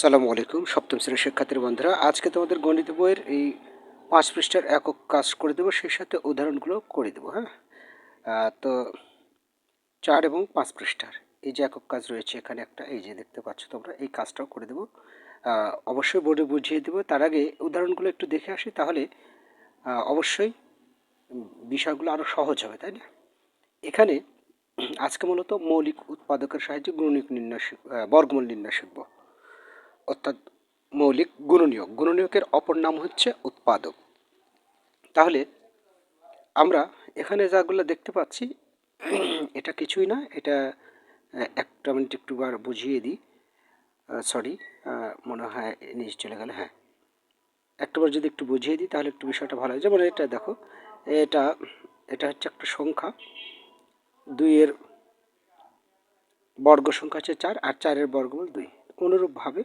সালামু আলাইকুম, সপ্তম শ্রেণির শিক্ষার্থীর বন্ধুরা। আজকে তোমাদের গণিত বইয়ের এই পাঁচ পৃষ্ঠার একক কাজ করে দেবো, সেই সাথে উদাহরণগুলো করে দেবো হ্যাঁ? তো চার এবং পাঁচ পৃষ্ঠার এই যে একক কাজ রয়েছে, এখানে একটা এই যে দেখতে পাচ্ছ তোমরা, এই কাজটাও করে দেবো। অবশ্যই বোর্ডে বুঝিয়ে দেবো। তার আগে উদাহরণগুলো একটু দেখে আসি, তাহলে অবশ্যই বিষয়গুলো আরও সহজ হবে, তাই না? এখানে আজকে মূলত মৌলিক উৎপাদকের সাহায্যে গুণনীয়ক নির্ণয় বর্গমূল নির্ণয় শিখব। অর্থাৎ মৌলিক গুণনীয়ক গুণনীয়কের অপর নাম হচ্ছে উৎপাদক। তাহলে আমরা এখানে যাগুলো দেখতে পাচ্ছি, এটা কিছুই না, এটা একটা মিনিট একটু বার বুঝিয়ে দিই। সরি মনে হয় নিচে চলে গেল হ্যাঁ। একটাবার যদি একটু বুঝিয়ে দিই, তাহলে একটু বিষয়টা ভালো হয়। যেমন এটা দেখো, এটা এটা হচ্ছে একটা সংখ্যা। দুইয়ের বর্গ সংখ্যা হচ্ছে চার, আর চারের বর্গমূল দুই। অনুরূপভাবে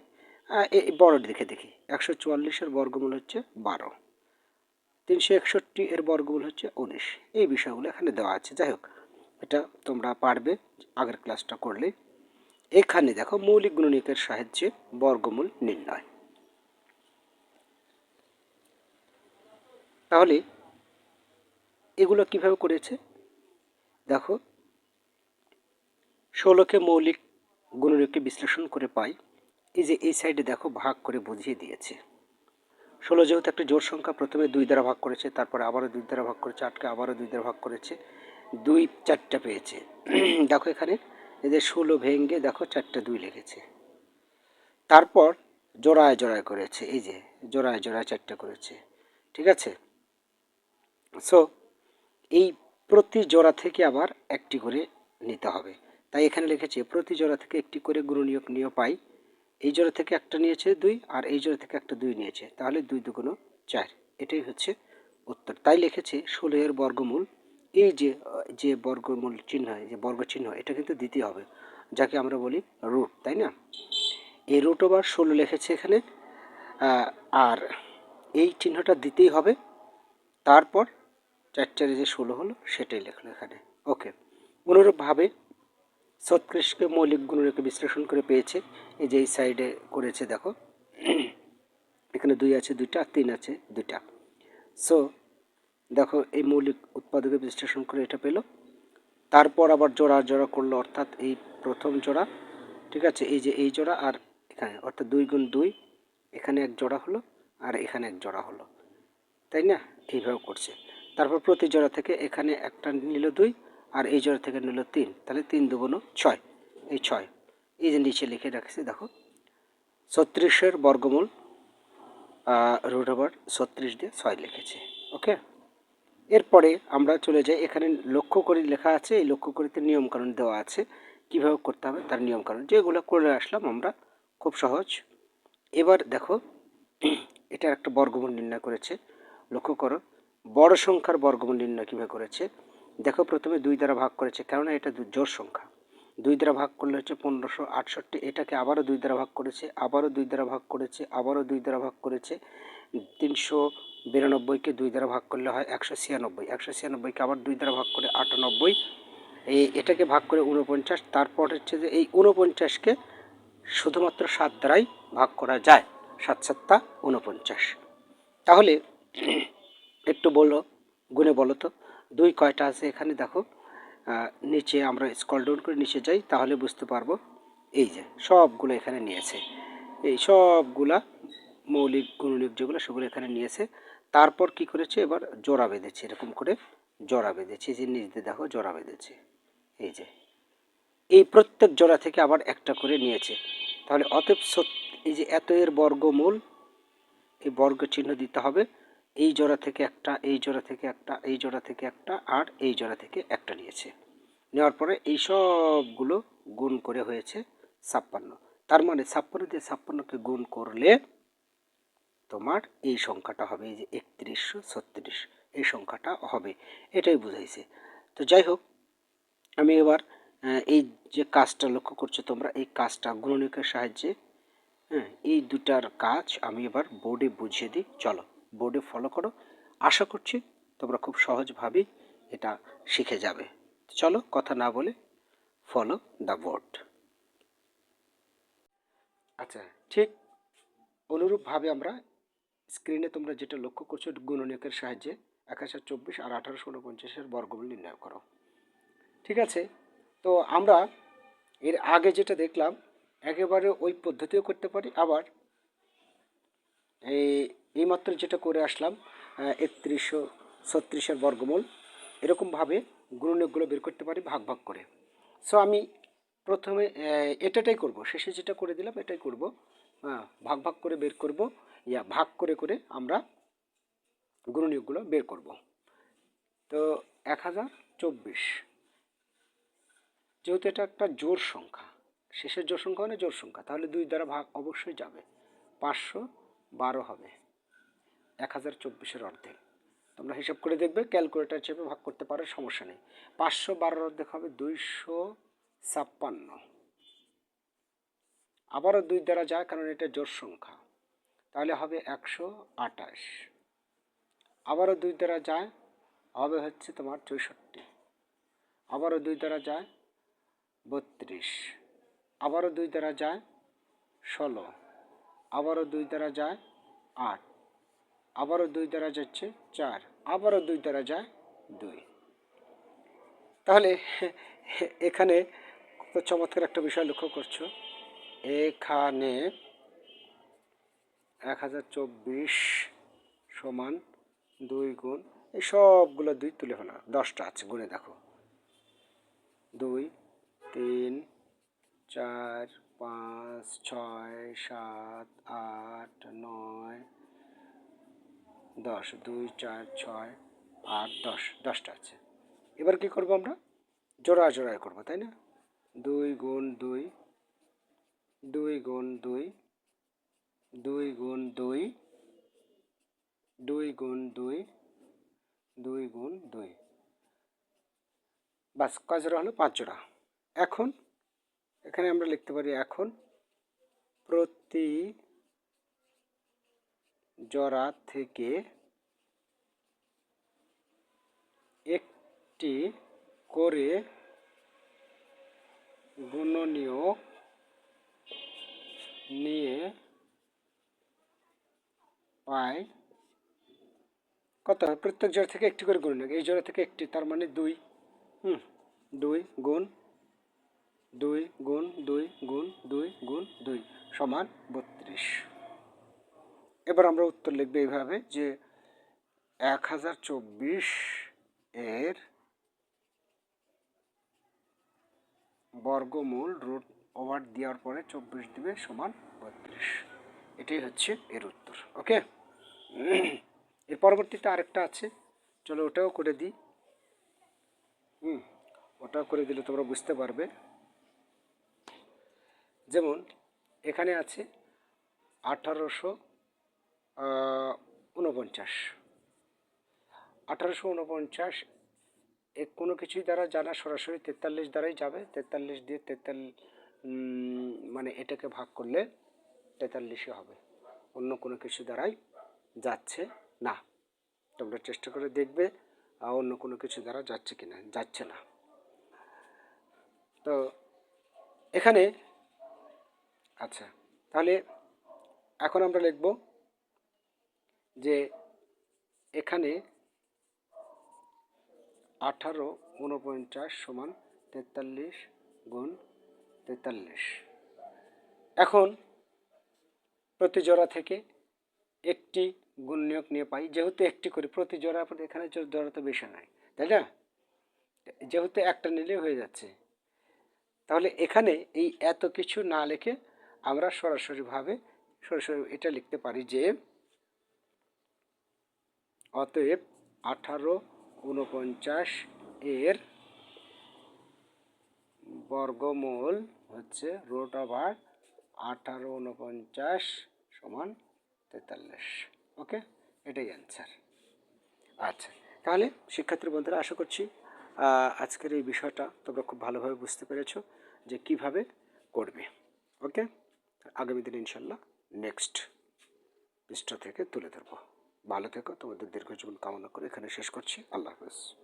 এই বড় দেখে দেখি। একশো চুয়াল্লিশের বর্গমূল হচ্ছে বারো। তিনশো একষট্টি এর বর্গমূল হচ্ছে উনিশ। এই বিষয়গুলো এখানে দেওয়া আছে। যাই হোক, এটা তোমরা পারবে আগের ক্লাসটা করলে। এখানে দেখো মৌলিক গুণনীয়কের সাহায্যে বর্গমূল নির্ণয়। তাহলে এগুলো কীভাবে করেছে? দেখো, ষোলোকে মৌলিক গুণনীয়ককে বিশ্লেষণ করে পাই। এই যে এই সাইডে দেখো ভাগ করে বুঝিয়ে দিয়েছে। ষোলো যেহেতু একটা জোর সংখ্যা, প্রথমে দুই দ্বারা ভাগ করেছে, তারপরে আবারও দুই দ্বারা ভাগ করেছে, আটকে আবারও দুই দ্বারা ভাগ করেছে, দুই চারটা পেয়েছে। দেখো এখানে যে ষোলো ভেঙ্গে দেখো চারটা দুই লেগেছে। তারপর জোড়ায় জোড়ায় করেছে, এই যে জোড়ায় জোড়ায় চারটা করেছে, ঠিক আছে? সো এই প্রতি জোড়া থেকে আবার একটি করে নিতে হবে। তাই এখানে লিখেছে, প্রতি জোড়া থেকে একটি করে গুণনীয়ক নিয়ে পাই। এই জোড়া থেকে একটা নিয়েছে দুই আর এই জোড়া থেকে একটা দুই নিয়েছে। তাহলে দুই দুগুণ চার। এটাই হচ্ছে উত্তর। তাই লিখেছে ষোলো এর বর্গমূল। এই যে যে বর্গমূল চিহ্ন, যে বর্গ চিহ্ন এটা কিন্তু দিতে হবে। যাকে আমরা বলি রুট, তাই না? এই রুট ওভার ষোলো লিখেছে এখানে। আর এই চিহ্নটা দিতেই হবে। তারপর চার চারে যে ষোলো হলো, সেটাই লেখলো এখানে। ওকে। অনুরূপভাবে সৎকৃষ্কে মৌলিক গুণনীয়কে বিশ্লেষণ করে পেয়েছে। এই যে এই সাইডে করেছে, দেখো। এখানে দুই আছে দুইটা, তিন আছে দুইটা। সো দেখো, এই মৌলিক উৎপাদকে বিশ্লেষণ করে এটা পেল। তারপর আবার জোড়া জোড়া করল, অর্থাৎ এই প্রথম জোড়া, ঠিক আছে? এই যে এই জোড়া আর এখানে, অর্থাৎ দুই গুণ দুই, এখানে এক জোড়া হলো আর এখানে এক জোড়া হলো। তাই না? এইভাবে করছে। তারপর প্রতি জোড়া থেকে এখানে একটা নিল দুই আর এই জোড়া থেকে নিল তিন, তাহলে তিন দুগুণ ছয়। এই ছয়। এই যে নিচে লিখে রাখছি, দেখো। ছত্রিশের বর্গমূল রুট ওভার ছত্রিশ দিয়ে ছয় লিখেছে ওকে এরপরে আমরা চলে যাই, এখানে লক্ষ্য করে লেখা আছে, এই লক্ষ্য করিতে নিয়মকানুন দেওয়া আছে। কীভাবে করতে হবে তার নিয়মকানুন, যেগুলো করে আসলাম আমরা খুব সহজ। এবার দেখো, এটা একটা বর্গমূল নির্ণয় করেছে। লক্ষ্য করো, বড় সংখ্যার বর্গমূল নির্ণয় কীভাবে করেছে? দেখো প্রথমে দুই দ্বারা ভাগ করেছে, কেননা এটা জোড় সংখ্যা। দুই দ্বারা ভাগ করলে হচ্ছে পনেরোশো আটষট্টি, এটাকে আবারও দুই দ্বারা ভাগ করেছে, আবারও দুই দ্বারা ভাগ করেছে, আবারও দুই দ্বারা ভাগ করেছে। তিনশো বিরানব্বইকে দুই দ্বারা ভাগ করলে হয় একশো ছিয়ানব্বই। একশো ছিয়ানব্বইকে আবার দুই দ্বারা ভাগ করে আটানব্বই। এই এটাকে ভাগ করে উনপঞ্চাশ তারপর হচ্ছে যে এই উনপঞ্চাশকে শুধুমাত্র সাত দ্বারাই ভাগ করা যায়, সাত সাতটা উনপঞ্চাশ তাহলে একটু বলো, গুনে বলো তো। দুই কয়টা আছে এখানে দেখো। নিচে আমরা স্কল ডাউন করে নিচে যাই, তাহলে বুঝতে পারব। এই যে, সবগুলো এখানে নিয়েছে। এই সবগুলা মৌলিক গুণনীয়ক যেগুলো, সেগুলো এখানে নিয়েছে। তারপর কি করেছে? এবার জোড়া বেঁধেছে, এরকম করে জোড়া বেঁধেছে। যে নিচ দিয়ে দেখো, জোড়া বেঁধেছে। এই যে, এই প্রত্যেক জোড়া থেকে আবার একটা করে নিয়েছে। তাহলে অতএব সত- এই যে এত এর বর্গমূল, এই বর্গ চিহ্ন দিতে হবে। এই জোড়া থেকে একটা, এই জোড়া থেকে একটা, এই জোড়া থেকে একটা আর এই জোড়া থেকে একটা নিয়েছে। নেওয়ার পরে এই সবগুলো গুণ করে হয়েছে ছাপ্পান্ন। তার মানে ছাপ্পান্ন দিয়ে ছাপ্পান্নকে গুণ করলে তোমার এই সংখ্যাটা হবে যে একত্রিশশো ছত্রিশ। এই সংখ্যাটা হবে। এটাই বুঝাইছে। তো যাই হোক, আমি এবার এই যে কাজটা লক্ষ্য করছ তোমরা, এই কাজটা গুণনীয়কের সাহায্যে হ্যাঁ এই দুটার কাজ আমি এবার বোর্ডে বুঝিয়ে দিই। চলো। বোর্ডে ফলো করো। আশা করছি তোমরা খুব সহজভাবেই এটা শিখে যাবে। চলো কথা না বলে ফলো দ্য বোর্ড আচ্ছা ঠিক অনুরূপভাবে আমরা স্ক্রিনে তোমরা যেটা লক্ষ্য করছ গুণনীয়কের সাহায্যে এক হাজার চব্বিশ আর আঠারোশো উনপঞ্চাশের বর্গমূল নির্ণয় করো। ঠিক আছে? তো আমরা এর আগে যেটা দেখলাম, একেবারে ওই পদ্ধতিও করতে পারি, আবার এইমাত্র যেটা করে আসলাম একত্রিশশো ছত্রিশের বর্গমূল। এরকমভাবে গুণনীয়কগুলো বের করতে পারি, ভাগ ভাগ করে। সো আমি প্রথমে এটাটাই করব। শেষে যেটা করে দিলাম, এটাই করব। ভাগ ভাগ করে বের করব। ইয়া, ভাগ করে করে আমরা গুণনীয়কগুলো বের করব। তো, এক হাজার চব্বিশ। যেহেতু এটা একটা জোর সংখ্যা, শেষের জোর সংখ্যা মানে জোর সংখ্যা, তাহলে দুই দ্বারা ভাগ অবশ্যই যাবে। পাঁচশো বারো হবে। এক হাজার চব্বিশের অর্ধেক। তোমরা হিসাব করে দেখবে, ক্যালকুলেটার চেপে ভাগ করতে পারো, সমস্যা নেই। পাঁচশো বারোর অর্ধেক হবে দুইশো ছাপ্পান্ন। আবারও দুই দ্বারা যায়, কারণ এটা জোর সংখ্যা। তাহলে হবে একশো আঠাশ। আবারও দুই দ্বারা যায়, হবে হচ্ছে তোমার চৌষট্টি। আবারও দুই দ্বারা যায়, বত্রিশ। আবারও দুই দ্বারা যায়, ষোলো। আবারও দুই দ্বারা যায় আট। আবারও দুই দ্বারা যাচ্ছে চার। আবারও দুই দ্বারা যায় দুই। তাহলে এখানে খুব চমৎকার একটা বিষয় লক্ষ্য করছ। এখানে এক হাজার চব্বিশ সমান দুই গুণ, এই সবগুলো দুই তুলে ফেলা। দশটা আছে গুণে দেখো। দুই, তিন, চার পাঁচ, ছয়, সাত, আট, নয়, দশ, দুই, চার, ছয়, আট, দশ, দশটা আছে। এবার কি করব আমরা? জোড়া জোড়ায় করব, তাই না? দুই গুণ দুই দুই গুণ দুই দুই গুণ দুই দুই গুণ দুই দুই গুণ দুই। বাস, কয় জোড়া হলো? পাঁচ জোড়া। এখন এখানে আমরা লিখতে পারি এখন প্রতি জোড়া থেকে একটি করে গুণনীয় নিয়ে পাই কত? প্রত্যেক জোড়া থেকে একটি করে গুণনীয়ক এই জোড়া থেকে একটি, তার মানে দুই, হুম, দুই গুণ দুই গুণ দুই গুণ দুই গুণ দুই সমান বত্রিশ। এবার আমরা উত্তর লিখব এইভাবে যে এক হাজার চব্বিশ এর বর্গমূল রুট ওভার দেওয়ার পরে চব্বিশ দিবে সমান বত্রিশ। এটাই হচ্ছে এর উত্তর, ওকে? এর পরবর্তীতে আরেকটা আছে, চলো ওটাও করে দিই। হুম, ওটাও করে দিলে তোমরা বুঝতে পারবে। যেমন, এখানে আছে আঠারোশো উনপঞ্চাশ আঠারোশো উনপঞ্চাশ এ কোনো কিছুই দ্বারা জানা সরাসরি তেতাল্লিশ দ্বারাই যাবে। তেতাল্লিশ দিয়ে তেতাল মানে এটাকে ভাগ করলে তেতাল্লিশে হবে। অন্য কোনো কিছু দ্বারাই যাচ্ছে না। তোমরা চেষ্টা করে দেখবে অন্য কোনো কিছু দ্বারা যাচ্ছে কিনা, যাচ্ছে না। তো, এখানে আচ্ছা তাহলে এখন আমরা লিখব যে এখানে আঠারো উনপঞ্চাশ সমান তেতাল্লিশ গুণ তেতাল্লিশ। এখন প্রতি জোড়া থেকে একটি গুণনীয়ক নিয়ে পাই, যেহেতু একটি করে প্রতি জোড়া এখানে জোড়া তো বেশি নাই তাই না? যেহেতু একটা নিলেই হয়ে যাচ্ছে। তাহলে এখানে এই এত কিছু না লিখে আমরা সরাসরিভাবে সরাসরি এটা লিখতে পারি যে অতএব আঠারো উনপঞ্চাশ এর বর্গমূল হচ্ছে রুট ওভার আঠারো উনপঞ্চাশ সমান তেতাল্লিশ। ওকে? এটাই অ্যান্সার আচ্ছা তাহলে শিক্ষার্থী বন্ধুরা, আশা করছি আজকের এই বিষয়টা তোমরা খুব ভালোভাবে বুঝতে পেরেছ যে কীভাবে করবে। ওকে? আগামী দিন ইনশাল্লাহ নেক্সট পৃষ্ঠা থেকে তুলে ধরবো। ভালো থেকো, তোমাদের দীর্ঘ জীবন কামনা করে এখানে শেষ করছি। আল্লাহ হাফেজ।